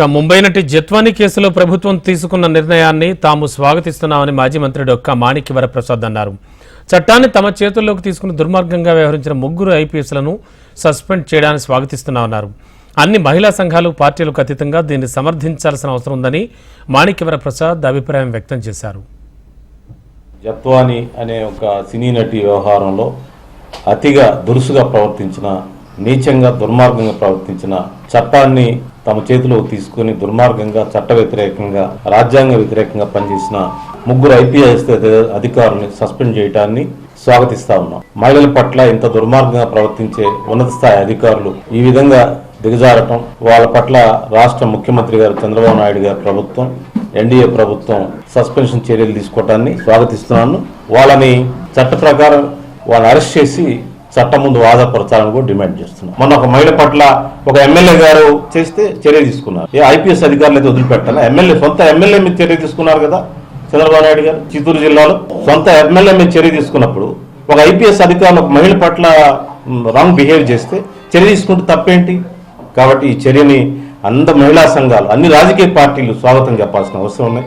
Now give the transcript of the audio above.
ఇక ముంబై నటి జత్వానీ కేసులో ప్రభుత్వం తీసుకున్న నిర్ణయాన్ని తాము స్వాగతిస్తున్నామని మాజీ మంత్రి డొక్క మాణిక్యవర ప్రసాద్ అన్నారు. చట్టాన్ని తమ చేతుల్లోకి తీసుకుని దుర్మార్గంగా వ్యవహరించిన ముగ్గురు ఐపీఎస్లను సస్పెండ్ చేయడానికి స్వాగతిస్తున్నామన్నారు. అన్ని మహిళా సంఘాలు పార్టీలకు అతీతంగా దీన్ని సమర్థించాల్సిన అవసరం ఉందని మాణిక్యవర ప్రసాద్ అభిప్రాయం వ్యక్తం చేశారు. జత్వాని అనే ఒక సినీ నటి వ్యవహారంలో అతిగా దురుసుగా ప్రవర్తించిన నీచంగా దుర్మార్గంగా ప్రవర్తించిన చట్టాన్ని తమ చేతిలో తీసుకుని దుర్మార్గంగా చట్ట వ్యతిరేకంగా రాజ్యాంగ వ్యతిరేకంగా పనిచేసిన ముగ్గురు ఐపీఎస్ అధికారుల్ని సస్పెండ్ చేయడాన్ని స్వాగతిస్తా ఉన్నాం. మహిళల పట్ల ఇంత దుర్మార్గంగా ప్రవర్తించే ఉన్నత స్థాయి అధికారులు ఈ విధంగా దిగజారటం వాళ్ళ పట్ల రాష్ట్ర ముఖ్యమంత్రి గారు చంద్రబాబు నాయుడు గారి ప్రభుత్వం ఎన్డీఏ ప్రభుత్వం సస్పెన్షన్ చర్యలు తీసుకోవటాన్ని స్వాగతిస్తున్నాను. వాళ్ళని చట్ట ప్రకారం వాళ్ళని అరెస్ట్ చేసి చట్టం ముందు వాదపరచాలని కూడా డిమాండ్ చేస్తున్నాం మొన్న ఒక మహిళ పట్ల ఒక ఎమ్మెల్యే గారు చేస్తే చర్య తీసుకున్నారు. ఏ ఐపీఎస్ అధికారులు అయితే వదిలిపెట్టాలి? ఎమ్మెల్యే సొంత ఎమ్మెల్యే మీద చర్య తీసుకున్నారు కదా? చంద్రబాబు నాయుడు గారు చిత్తూరు జిల్లాలో సొంత ఎమ్మెల్యే మీద చర్య తీసుకున్నప్పుడు ఒక ఐపీఎస్ అధికారులు ఒక మహిళ పట్ల రాంగ్ బిహేవ్ చేస్తే చర్య తీసుకుంటే తప్పేంటి? కాబట్టి ఈ చర్యని అంద మహిళా సంఘాలు అన్ని రాజకీయ పార్టీలు స్వాగతం చెప్పాల్సిన అవసరం ఉన్నాయి